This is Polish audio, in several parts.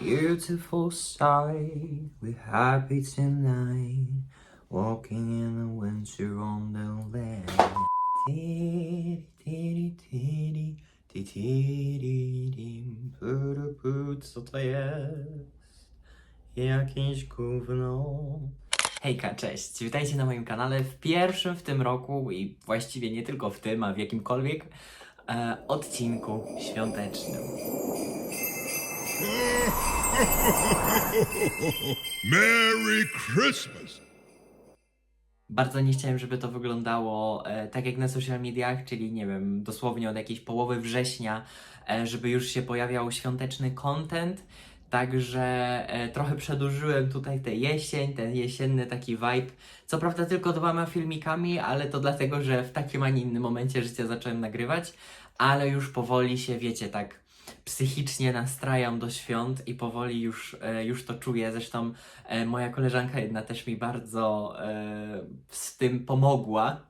Beautiful sight, we're happy tonight, walking in the winter wonderland. Tiri, tiri, tiri, ti, tiri, rim, puru, pu, Co to jest? Jakieś gówno. Hejka, cześć! Witajcie na moim kanale w pierwszym w tym roku i właściwie nie tylko w tym, a w jakimkolwiek e, odcinku świątecznym. Merry Christmas! Bardzo nie chciałem, żeby to wyglądało e, tak jak na social mediach, czyli nie wiem, dosłownie od jakiejś połowy września, e, żeby już się pojawiał świąteczny content. Także e, trochę przedłużyłem tutaj tę jesień, ten jesienny taki vibe. Co prawda tylko dwoma filmikami, ale to dlatego, że w takim, a nie innym momencie życia zacząłem nagrywać, ale już powoli się, wiecie, tak psychicznie nastrajam do świąt i powoli już, e, już to czuję. Zresztą e, moja koleżanka jedna też mi bardzo e, z tym pomogła,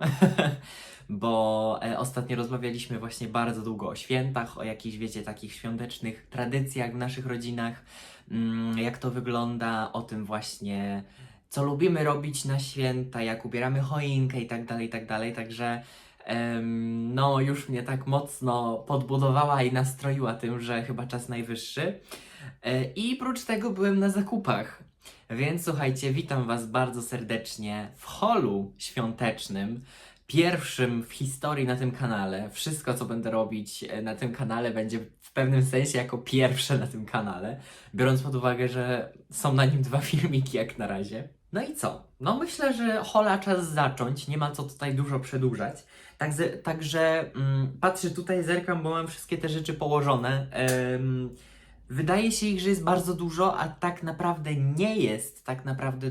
bo ostatnio rozmawialiśmy właśnie bardzo długo o świętach, o jakichś, wiecie, takich świątecznych tradycjach w naszych rodzinach, mm, jak to wygląda, o tym właśnie, co lubimy robić na święta, jak ubieramy choinkę i tak dalej, i tak dalej, także no już mnie tak mocno podbudowała i nastroiła tym, że chyba czas najwyższy. E, I prócz tego byłem na zakupach. Więc słuchajcie, witam Was bardzo serdecznie w holu świątecznym, pierwszym w historii na tym kanale. Wszystko, co będę robić e, na tym kanale, będzie w pewnym sensie jako pierwsze na tym kanale, biorąc pod uwagę, że są na nim dwa filmiki jak na razie. No i co? No myślę, że hola czas zacząć, nie ma co tutaj dużo przedłużać. Także, także mm, patrzę tutaj, zerkam, bo mam wszystkie te rzeczy położone. Wydaje się ich, że jest bardzo dużo, a tak naprawdę nie jest tak naprawdę,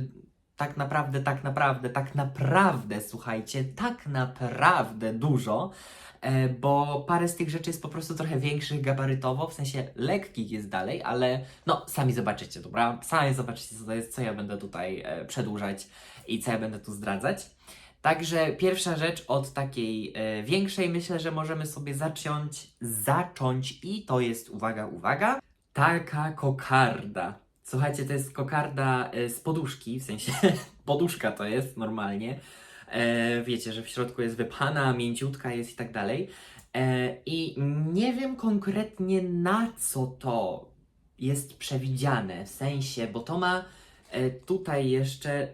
tak naprawdę, tak naprawdę, tak naprawdę, słuchajcie, tak naprawdę dużo, e, bo parę z tych rzeczy jest po prostu trochę większych gabarytowo, w sensie lekkich jest dalej, ale no, sami zobaczycie, dobra? Sami zobaczycie, co to jest, co ja będę tutaj e, przedłużać i co ja będę tu zdradzać. Także pierwsza rzecz od takiej e, większej, myślę, że możemy sobie zacząć, zacząć i to jest, uwaga, uwaga, taka kokarda. Słuchajcie, to jest kokarda e, z poduszki, w sensie poduszka to jest normalnie. E, wiecie, że w środku jest wypchana, mięciutka jest i tak dalej. E, I nie wiem konkretnie na co to jest przewidziane, w sensie, bo to ma e, tutaj jeszcze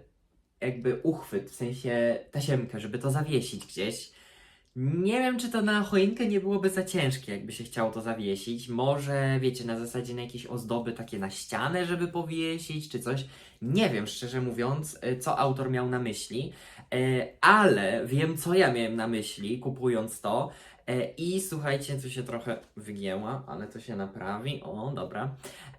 jakby uchwyt, w sensie tasiemkę, żeby to zawiesić gdzieś. Nie wiem, czy to na choinkę nie byłoby za ciężkie, jakby się chciało to zawiesić. Może, wiecie, na zasadzie na jakieś ozdoby takie na ścianę, żeby powiesić, czy coś. Nie wiem, szczerze mówiąc, y, co autor miał na myśli, y, ale wiem, co ja miałem na myśli, kupując to. Y, I słuchajcie, tu się trochę wygięła, ale to się naprawi. O, dobra.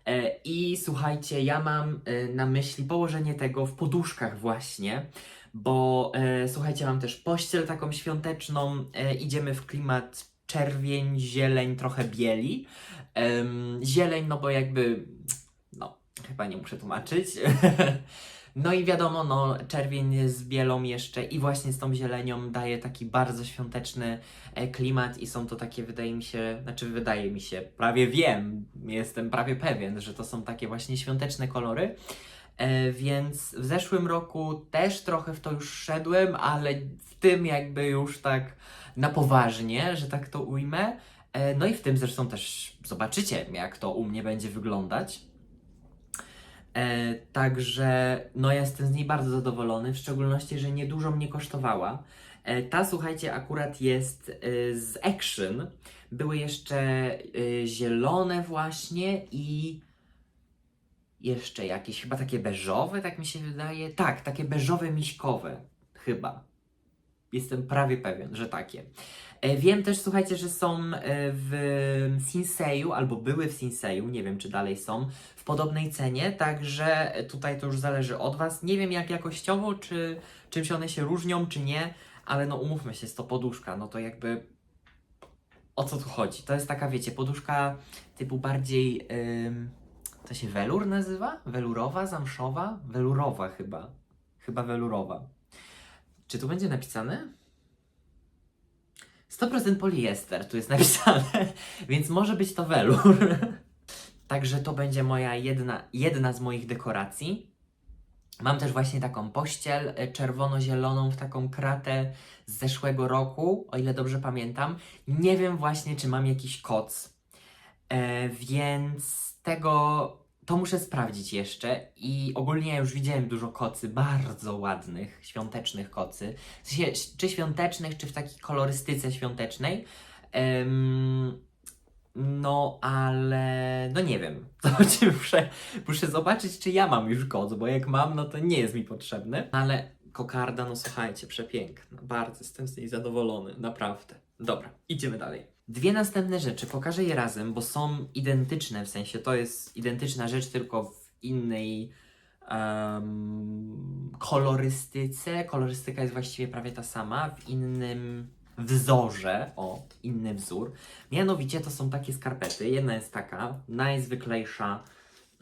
E, I słuchajcie, ja mam e, na myśli położenie tego w poduszkach właśnie, bo e, słuchajcie, mam też pościel taką świąteczną, e, idziemy w klimat czerwień, zieleń, trochę bieli. Em, zieleń, no bo jakby, no, chyba nie muszę tłumaczyć. No i wiadomo, no, czerwień z bielą jeszcze i właśnie z tą zielenią daje taki bardzo świąteczny e, klimat i są to takie, wydaje mi się, znaczy wydaje mi się, prawie wiem, jestem prawie pewien, że to są takie właśnie świąteczne kolory. E, więc w zeszłym roku też trochę w to już szedłem, ale w tym jakby już tak na poważnie, że tak to ujmę. E, no i w tym zresztą też zobaczycie, jak to u mnie będzie wyglądać. E, także no jestem z niej bardzo zadowolony, w szczególności, że niedużo mnie kosztowała. E, ta, słuchajcie, akurat jest e, z Action. Były jeszcze e, zielone właśnie i jeszcze jakieś, chyba takie beżowe, tak mi się wydaje. Tak, takie beżowe miśkowe, chyba. Jestem prawie pewien, że takie. E, Wiem też, słuchajcie, że są e, w Sinseju, albo były w Sinseju, nie wiem czy dalej są, w podobnej cenie, także tutaj to już zależy od Was. Nie wiem jak jakościowo, czy czymś one się różnią, czy nie, ale no umówmy się, jest to poduszka, no to jakby o co tu chodzi? To jest taka, wiecie, poduszka typu bardziej, ym, to się welur nazywa? Welurowa, zamszowa? Welurowa chyba. Chyba welurowa. Czy tu będzie napisane? 100% poliester tu jest napisane, więc może być to welur. Także to będzie moja jedna, jedna z moich dekoracji. Mam też właśnie taką pościel e, czerwono-zieloną w taką kratę z zeszłego roku, o ile dobrze pamiętam. Nie wiem właśnie, czy mam jakiś koc, e, więc tego to muszę sprawdzić jeszcze. I ogólnie ja już widziałem dużo kocy, bardzo ładnych, świątecznych kocy. W sensie, czy świątecznych, czy w takiej kolorystyce świątecznej. Em, no, ale no nie wiem. Zobaczymy, muszę, muszę zobaczyć, czy ja mam już koc, bo jak mam, no to nie jest mi potrzebny. Ale kokarda, no słuchajcie, przepiękna. Bardzo jestem z niej zadowolony, naprawdę. Dobra, idziemy dalej. Dwie następne rzeczy, pokażę je razem, bo są identyczne, w sensie to jest identyczna rzecz, tylko w innej em, kolorystyce. Kolorystyka jest właściwie prawie ta sama, w innym wzorze. O, inny wzór. Mianowicie to są takie skarpety. Jedna jest taka, najzwyklejsza,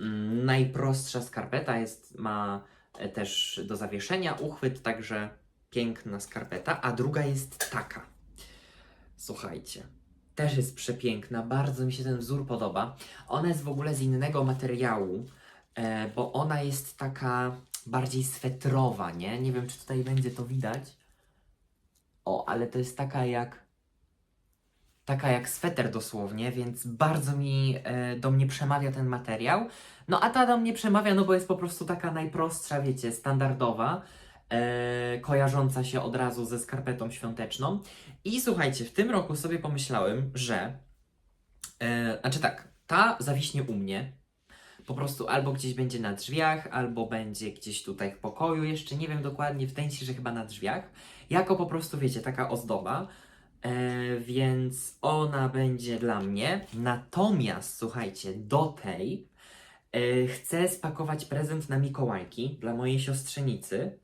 mm, najprostsza skarpeta, jest, ma e, też do zawieszenia uchwyt, także piękna skarpeta, a druga jest taka. Słuchajcie, też jest przepiękna, bardzo mi się ten wzór podoba. Ona jest w ogóle z innego materiału, e, bo ona jest taka bardziej swetrowa, nie? Nie wiem, czy tutaj będzie to widać. O, ale to jest taka jak taka jak sweter dosłownie, więc bardzo mi e, do mnie przemawia ten materiał. No a ta do mnie przemawia, no bo jest po prostu taka najprostsza, wiecie, standardowa, e, kojarząca się od razu ze skarpetą świąteczną. I słuchajcie, w tym roku sobie pomyślałem, że e, znaczy tak, ta zawiśnie u mnie. Po prostu albo gdzieś będzie na drzwiach, albo będzie gdzieś tutaj w pokoju, jeszcze nie wiem dokładnie, mi się, że chyba na drzwiach. Jako po prostu, wiecie, taka ozdoba. E, więc ona będzie dla mnie. Natomiast słuchajcie, do tej e, chcę spakować prezent na Mikołajki dla mojej siostrzenicy.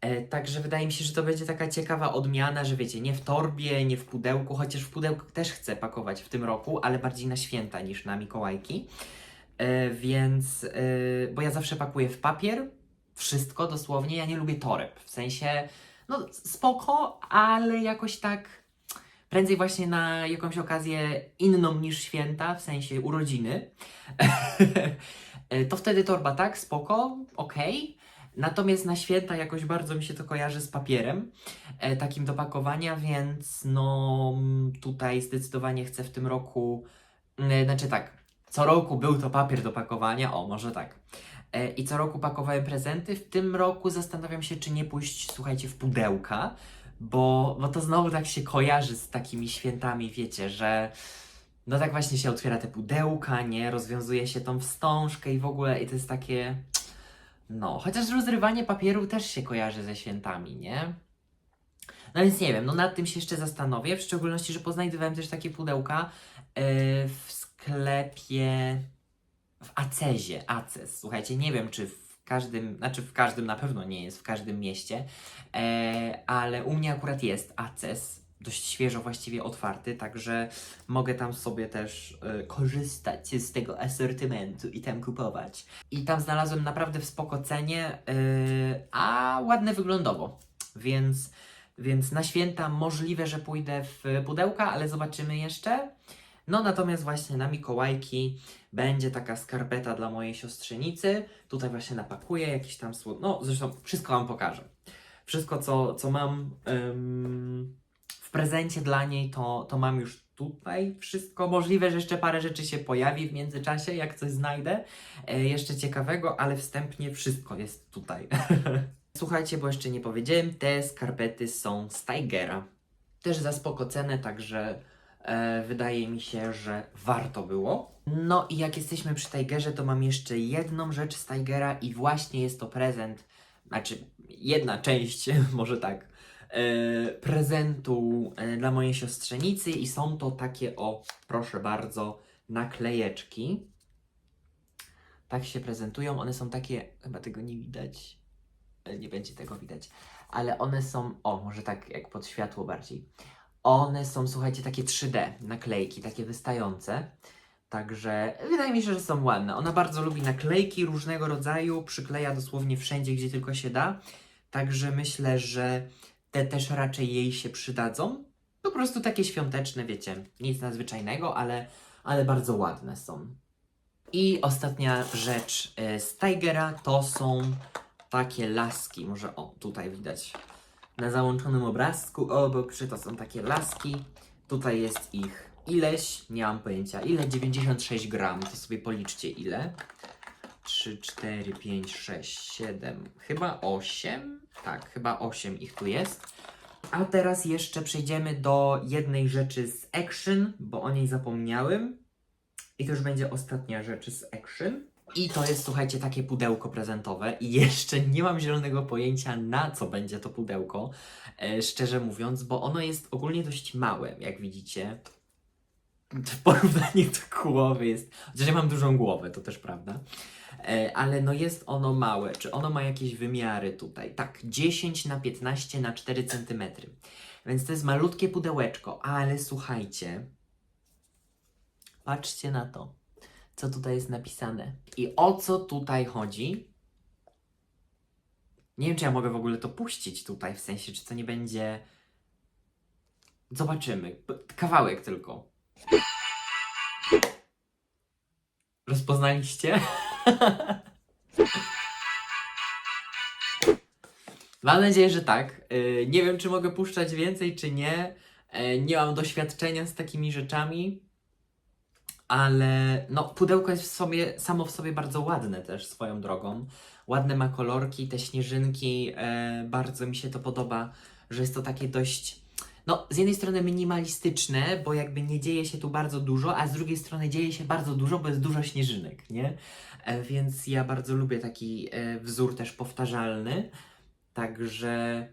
E, także wydaje mi się, że to będzie taka ciekawa odmiana, że wiecie, nie w torbie, nie w pudełku, chociaż w pudełku też chcę pakować w tym roku, ale bardziej na święta niż na Mikołajki. E, więc, e, bo ja zawsze pakuję w papier, wszystko dosłownie, ja nie lubię toreb, w sensie, no spoko, ale jakoś tak prędzej właśnie na jakąś okazję inną niż święta, w sensie urodziny, to wtedy torba tak, spoko, okej. Natomiast na święta jakoś bardzo mi się to kojarzy z papierem e, takim do pakowania, więc no tutaj zdecydowanie chcę w tym roku, mm, znaczy tak, co roku był to papier do pakowania, o może tak. E, I co roku pakowałem prezenty. W tym roku zastanawiam się, czy nie pójść, słuchajcie, w pudełka, bo, bo to znowu tak się kojarzy z takimi świętami, wiecie, że no tak właśnie się otwiera te pudełka, nie? Rozwiązuje się tą wstążkę i w ogóle i to jest takie... No, chociaż rozrywanie papieru też się kojarzy ze świętami, nie? No więc nie wiem, no nad tym się jeszcze zastanowię, w szczególności, że poznajdywałem też takie pudełka yy, w sklepie w Acezie, Aces. Słuchajcie, nie wiem, czy w każdym, znaczy w każdym na pewno nie jest, w każdym mieście, e, ale u mnie akurat jest Aces, dość świeżo właściwie otwarty, także mogę tam sobie też e, korzystać z tego asortymentu i tam kupować. I tam znalazłem naprawdę w e, a ładne wyglądowo, więc, więc na święta możliwe, że pójdę w pudełka, ale zobaczymy jeszcze. No natomiast właśnie na Mikołajki będzie taka skarpeta dla mojej siostrzenicy. Tutaj właśnie napakuję jakiś tam słod... No zresztą wszystko Wam pokażę. Wszystko co, co mam w prezencie dla niej to, to mam już tutaj wszystko. Możliwe, że jeszcze parę rzeczy się pojawi w międzyczasie, jak coś znajdę. E, jeszcze ciekawego, ale wstępnie wszystko jest tutaj. Słuchajcie, bo jeszcze nie powiedziałem, te skarpety są z Tigera. Też za spoko cenę, także e, wydaje mi się, że warto było. No i jak jesteśmy przy Tigerze, to mam jeszcze jedną rzecz z Tigera i właśnie jest to prezent, znaczy jedna część, może tak, prezentu e, dla mojej siostrzenicy i są to takie, o, proszę bardzo, naklejeczki. Tak się prezentują, one są takie, chyba tego nie widać, E, nie będzie tego widać, ale one są, o, może tak jak pod światło bardziej. One są, słuchajcie, takie 3D naklejki, takie wystające. Także wydaje mi się, że są ładne. Ona bardzo lubi naklejki różnego rodzaju, przykleja dosłownie wszędzie, gdzie tylko się da. Także myślę, że te też raczej jej się przydadzą. Po prostu takie świąteczne, wiecie, nic nadzwyczajnego, ale, ale bardzo ładne są. I ostatnia rzecz e, z Tigera to są takie laski. Może o, tutaj widać na załączonym obrazku obok, że to są takie laski. Tutaj jest ich ileś, nie mam pojęcia ile, 96 gram, to sobie policzcie ile. 3, 4, 5, 6, 7, chyba 8? Tak, chyba 8 ich tu jest. A teraz jeszcze przejdziemy do jednej rzeczy z Action, bo o niej zapomniałem. I to już będzie ostatnia rzecz z Action. I to jest, słuchajcie, takie pudełko prezentowe. I jeszcze nie mam zielonego pojęcia, na co będzie to pudełko, e, szczerze mówiąc, bo ono jest ogólnie dość małe, jak widzicie. W porównaniu do głowy jest. Chociaż ja mam dużą głowę, to też prawda. E, ale no jest ono małe. Czy ono ma jakieś wymiary tutaj? Tak, 10 na 15 na 4 cm. Więc to jest malutkie pudełeczko, ale słuchajcie. Patrzcie na to, co tutaj jest napisane. I o co tutaj chodzi? Nie wiem, czy ja mogę w ogóle to puścić tutaj, w sensie, czy to nie będzie. Zobaczymy. Kawałek tylko. Rozpoznaliście? Mam nadzieję, że tak. Yy, nie wiem, czy mogę puszczać więcej, czy nie. Yy, nie mam doświadczenia z takimi rzeczami. Ale no, pudełko jest w sobie, samo w sobie bardzo ładne też swoją drogą. Ładne ma kolorki, te śnieżynki, e, bardzo mi się to podoba, że jest to takie dość, no z jednej strony minimalistyczne, bo jakby nie dzieje się tu bardzo dużo, a z drugiej strony dzieje się bardzo dużo, bo jest dużo śnieżynek, nie? E, więc ja bardzo lubię taki e, wzór też powtarzalny, także...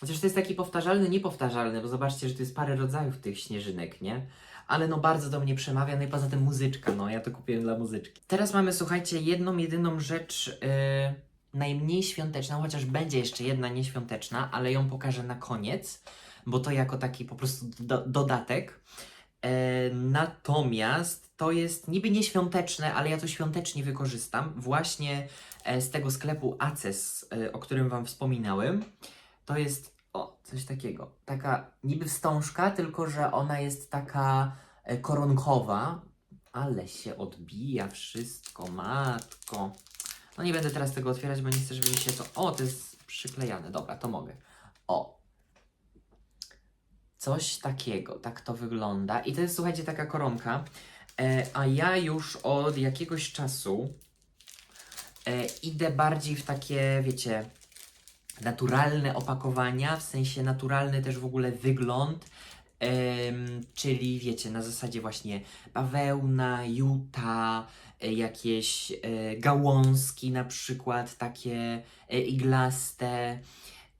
Chociaż to jest taki powtarzalny, niepowtarzalny, bo zobaczcie, że tu jest parę rodzajów tych śnieżynek, nie? ale no bardzo do mnie przemawia, no i poza tym muzyczka, no ja to kupiłem dla muzyczki. Teraz mamy, słuchajcie, jedną, jedyną rzecz yy, najmniej świąteczną, chociaż będzie jeszcze jedna nieświąteczna, ale ją pokażę na koniec, bo to jako taki po prostu do, dodatek. E, natomiast to jest niby nieświąteczne, ale ja to świątecznie wykorzystam właśnie e, z tego sklepu Aces, e, o którym Wam wspominałem. To jest o, coś takiego. Taka niby wstążka, tylko że ona jest taka e, koronkowa. Ale się odbija wszystko, matko. No nie będę teraz tego otwierać, bo nie chcę, żeby mi się to... O, to jest przyklejane. Dobra, to mogę. O. Coś takiego, tak to wygląda. I to jest, słuchajcie, taka koronka. E, a ja już od jakiegoś czasu e, idę bardziej w takie, wiecie, naturalne opakowania, w sensie naturalny też w ogóle wygląd. czyli wiecie, na zasadzie właśnie bawełna, juta, e, jakieś e, gałązki na przykład, takie e, iglaste,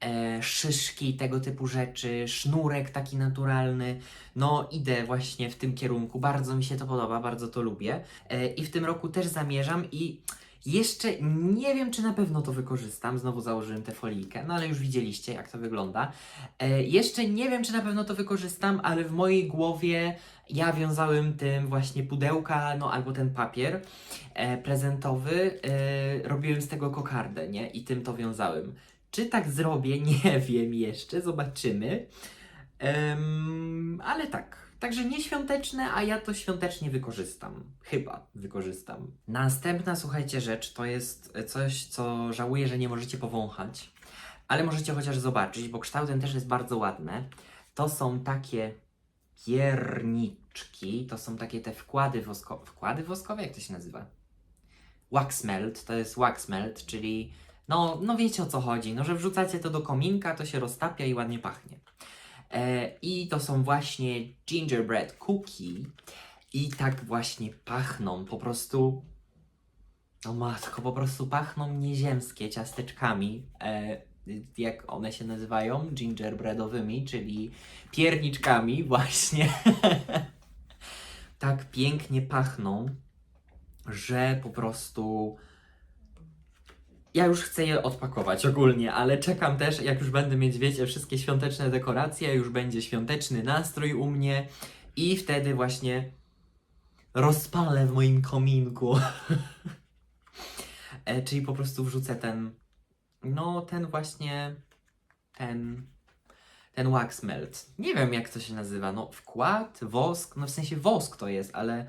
e, szyszki, tego typu rzeczy, sznurek taki naturalny. No, idę właśnie w tym kierunku. Bardzo mi się to podoba, bardzo to lubię. E, I w tym roku też zamierzam i jeszcze nie wiem, czy na pewno to wykorzystam. Znowu założyłem tę folijkę, no ale już widzieliście, jak to wygląda. E, jeszcze nie wiem, czy na pewno to wykorzystam, ale w mojej głowie ja wiązałem tym właśnie pudełka, no albo ten papier e, prezentowy. E, robiłem z tego kokardę, nie? I tym to wiązałem. Czy tak zrobię? Nie wiem jeszcze, zobaczymy. Em, ale tak. Także nieświąteczne, a ja to świątecznie wykorzystam. Chyba wykorzystam. Następna, słuchajcie, rzecz to jest coś, co żałuję, że nie możecie powąchać, ale możecie chociaż zobaczyć, bo kształtem też jest bardzo ładne. To są takie pierniczki, to są takie te wkłady woskowe. Wkłady woskowe? Jak to się nazywa? Wax melt, to jest wax melt, czyli no, no wiecie o co chodzi, no że wrzucacie to do kominka, to się roztapia i ładnie pachnie. E, I to są właśnie gingerbread cookie. I tak właśnie pachną. Po prostu. O matko, po prostu pachną nieziemskie ciasteczkami. E, jak one się nazywają? Gingerbreadowymi, czyli pierniczkami, właśnie. tak pięknie pachną, że po prostu. Ja już chcę je odpakować ogólnie, ale czekam też, jak już będę mieć, wiecie, wszystkie świąteczne dekoracje, już będzie świąteczny nastrój u mnie i wtedy właśnie rozpalę w moim kominku. e, czyli po prostu wrzucę ten, no ten właśnie, ten, ten wax melt. Nie wiem jak to się nazywa, no wkład, wosk, no w sensie wosk to jest, ale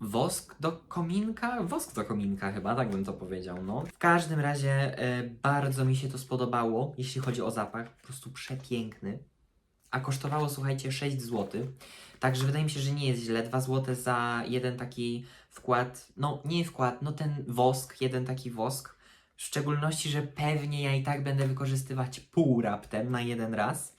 wosk do kominka? Wosk do kominka chyba, tak bym to powiedział, no. W każdym razie e, bardzo mi się to spodobało, jeśli chodzi o zapach. Po prostu przepiękny. A kosztowało, słuchajcie, 6 zł. Także wydaje mi się, że nie jest źle. 2 zł za jeden taki wkład, no nie wkład, no ten wosk, jeden taki wosk. W szczególności, że pewnie ja i tak będę wykorzystywać pół raptem na jeden raz,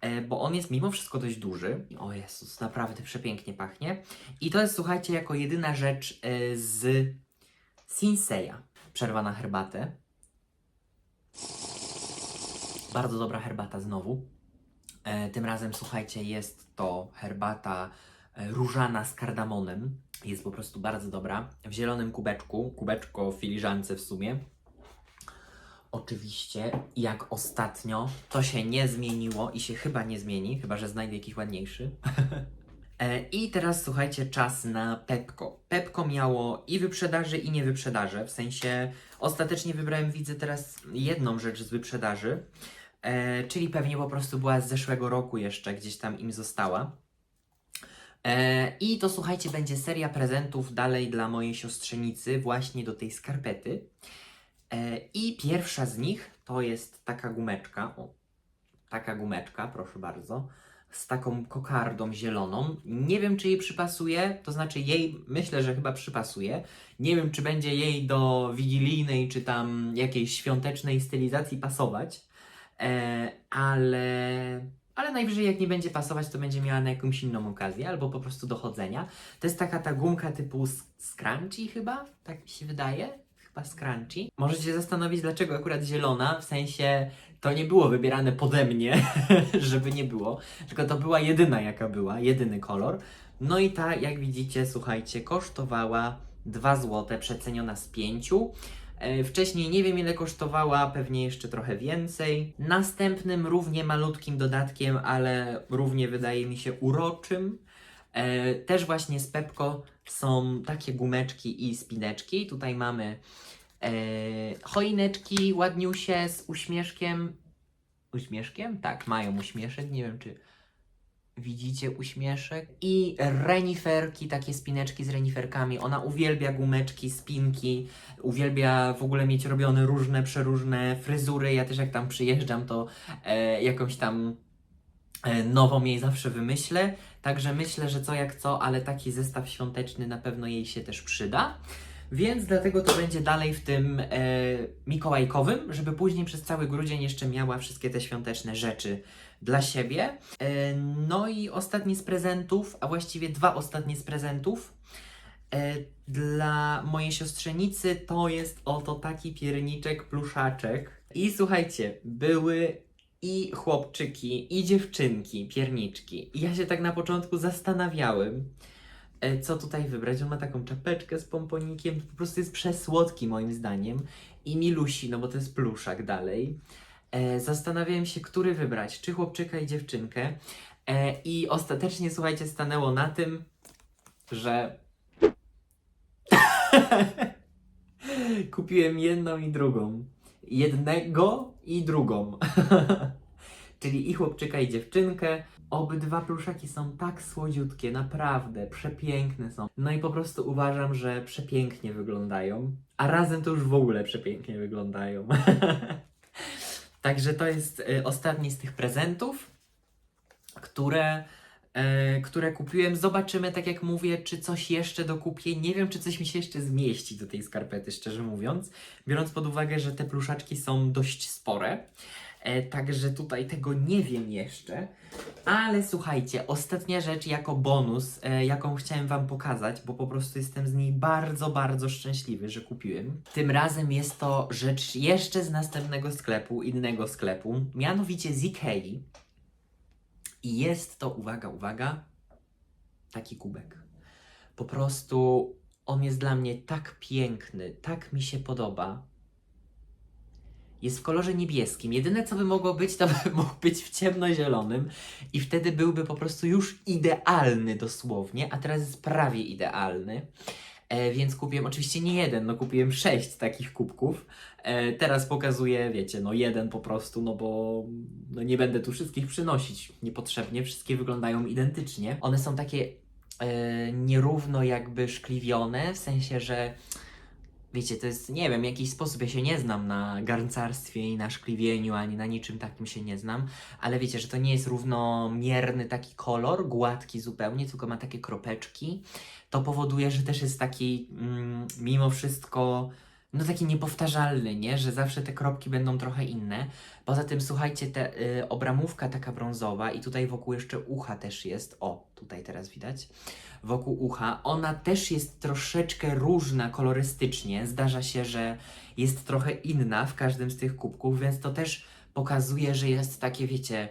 e, bo on jest mimo wszystko dość duży. O Jezus, naprawdę przepięknie pachnie. I to jest, słuchajcie, jako jedyna rzecz e, z Sinseya. Przerwa na herbatę. Bardzo dobra herbata znowu. E, tym razem, słuchajcie, jest to herbata różana z kardamonem. Jest po prostu bardzo dobra. W zielonym kubeczku, kubeczko w filiżance w sumie. Oczywiście, jak ostatnio, to się nie zmieniło i się chyba nie zmieni, chyba że znajdę jakiś ładniejszy. E, I teraz słuchajcie, czas na Pepko. Pepko miało i wyprzedaży, i nie wyprzedaże. W sensie ostatecznie wybrałem, widzę teraz jedną rzecz z wyprzedaży, e, czyli pewnie po prostu była z zeszłego roku jeszcze, gdzieś tam im została. E, I to słuchajcie, będzie seria prezentów dalej dla mojej siostrzenicy, właśnie do tej skarpety. E, I pierwsza z nich to jest taka gumeczka. O, taka gumeczka, proszę bardzo. Z taką kokardą zieloną. Nie wiem, czy jej przypasuje, to znaczy jej myślę, że chyba przypasuje. Nie wiem, czy będzie jej do wigilijnej, czy tam jakiejś świątecznej stylizacji pasować. E, ale, ale najwyżej jak nie będzie pasować, to będzie miała na jakąś inną okazję, albo po prostu do chodzenia. To jest taka ta gumka typu s- scrunchie chyba, tak mi się wydaje. Chyba scrunchie. Możecie się zastanowić, dlaczego akurat zielona, w sensie to nie było wybierane pode mnie, żeby nie było, tylko to była jedyna jaka była, jedyny kolor. No i ta, jak widzicie, słuchajcie, kosztowała 2 zł, przeceniona z 5. E, Wcześniej nie wiem ile kosztowała, pewnie jeszcze trochę więcej. Następnym równie malutkim dodatkiem, ale równie wydaje mi się uroczym. E, też właśnie z Pepko są takie gumeczki i spineczki. Tutaj mamy e, choineczki ładniusie z uśmieszkiem. Uśmieszkiem? Tak, mają uśmieszek. Nie wiem czy widzicie uśmieszek. I reniferki, takie spineczki z reniferkami. Ona uwielbia gumeczki, spinki. Uwielbia w ogóle mieć robione różne, przeróżne fryzury. Ja też jak tam przyjeżdżam, to e, jakąś tam nową jej zawsze wymyślę. Także myślę, że co jak co, ale taki zestaw świąteczny na pewno jej się też przyda. Więc dlatego to będzie dalej w tym e, mikołajkowym, żeby później przez cały grudzień jeszcze miała wszystkie te świąteczne rzeczy dla siebie. E, no i ostatni z prezentów, a właściwie dwa ostatnie z prezentów e, dla mojej siostrzenicy to jest oto taki pierniczek pluszaczek. I słuchajcie, były i chłopczyki, i dziewczynki, pierniczki. I ja się tak na początku zastanawiałem, e, co tutaj wybrać. On ma taką czapeczkę z pomponikiem, po prostu jest przesłodki moim zdaniem. I milusi, no bo to jest pluszak dalej. E, zastanawiałem się, który wybrać, czy chłopczyka i dziewczynkę. E, I ostatecznie, słuchajcie, stanęło na tym, że kupiłem jedną i drugą. Jednego i drugą. Czyli i chłopczyka i dziewczynkę. Obydwa pluszaki są tak słodziutkie, naprawdę przepiękne są. No i po prostu uważam, że przepięknie wyglądają. A razem to już w ogóle przepięknie wyglądają. Także to jest y, ostatni z tych prezentów, które, które kupiłem. Zobaczymy, tak jak mówię, czy coś jeszcze dokupię. Nie wiem, czy coś mi się jeszcze zmieści do tej skarpety, szczerze mówiąc. Biorąc pod uwagę, że te pluszaczki są dość spore. E, także tutaj tego nie wiem jeszcze. Ale słuchajcie, ostatnia rzecz jako bonus, e, jaką chciałem Wam pokazać, bo po prostu jestem z niej bardzo, bardzo szczęśliwy, że kupiłem. Tym razem jest to rzecz jeszcze z następnego sklepu, innego sklepu, mianowicie z Ikei. I jest to, uwaga, uwaga, taki kubek. Po prostu on jest dla mnie tak piękny, tak mi się podoba. Jest w kolorze niebieskim. Jedyne co by mogło być, to by mógł być w ciemnozielonym i wtedy byłby po prostu już idealny dosłownie, a teraz jest prawie idealny. E, więc kupiłem oczywiście nie jeden, no kupiłem sześć takich kubków. E, teraz pokazuję, wiecie, no jeden po prostu, no bo no nie będę tu wszystkich przynosić niepotrzebnie. Wszystkie wyglądają identycznie. One są takie e, nierówno jakby szkliwione, w sensie, że wiecie, to jest, nie wiem, jakiś sposób, ja się nie znam na garncarstwie i na szkliwieniu, ani na niczym takim się nie znam, ale wiecie, że to nie jest równomierny taki kolor, gładki zupełnie, tylko ma takie kropeczki. To powoduje, że też jest taki mm, mimo wszystko no taki niepowtarzalny, nie? Że zawsze te kropki będą trochę inne. Poza tym, słuchajcie, te y, obramówka taka brązowa i tutaj wokół jeszcze ucha też jest. O, tutaj teraz widać. Wokół ucha. Ona też jest troszeczkę różna kolorystycznie. Zdarza się, że jest trochę inna w każdym z tych kubków, więc to też pokazuje, że jest takie, wiecie,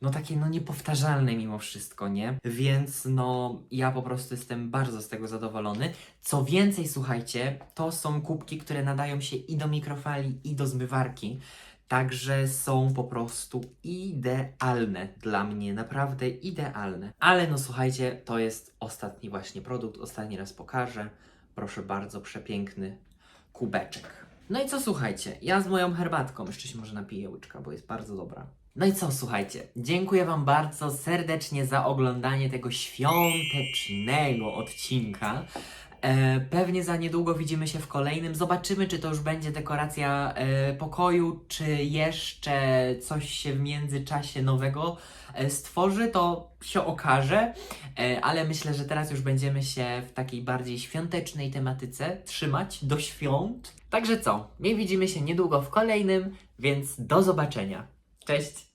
no takie no niepowtarzalne mimo wszystko, nie? Więc no ja po prostu jestem bardzo z tego zadowolony. Co więcej, słuchajcie, to są kubki, które nadają się i do mikrofali, i do zmywarki. Także są po prostu idealne dla mnie, naprawdę idealne. Ale no słuchajcie, to jest ostatni właśnie produkt, ostatni raz pokażę. Proszę bardzo, przepiękny kubeczek. No i co słuchajcie, ja z moją herbatką jeszcze się może napiję łyczka, bo jest bardzo dobra. No i co słuchajcie, dziękuję Wam bardzo serdecznie za oglądanie tego świątecznego odcinka. E, pewnie za niedługo widzimy się w kolejnym. Zobaczymy, czy to już będzie dekoracja e, pokoju, czy jeszcze coś się w międzyczasie nowego e, stworzy, to się okaże. E, ale myślę, że teraz już będziemy się w takiej bardziej świątecznej tematyce trzymać do świąt. Także co, my widzimy się niedługo w kolejnym, więc do zobaczenia. Cześć!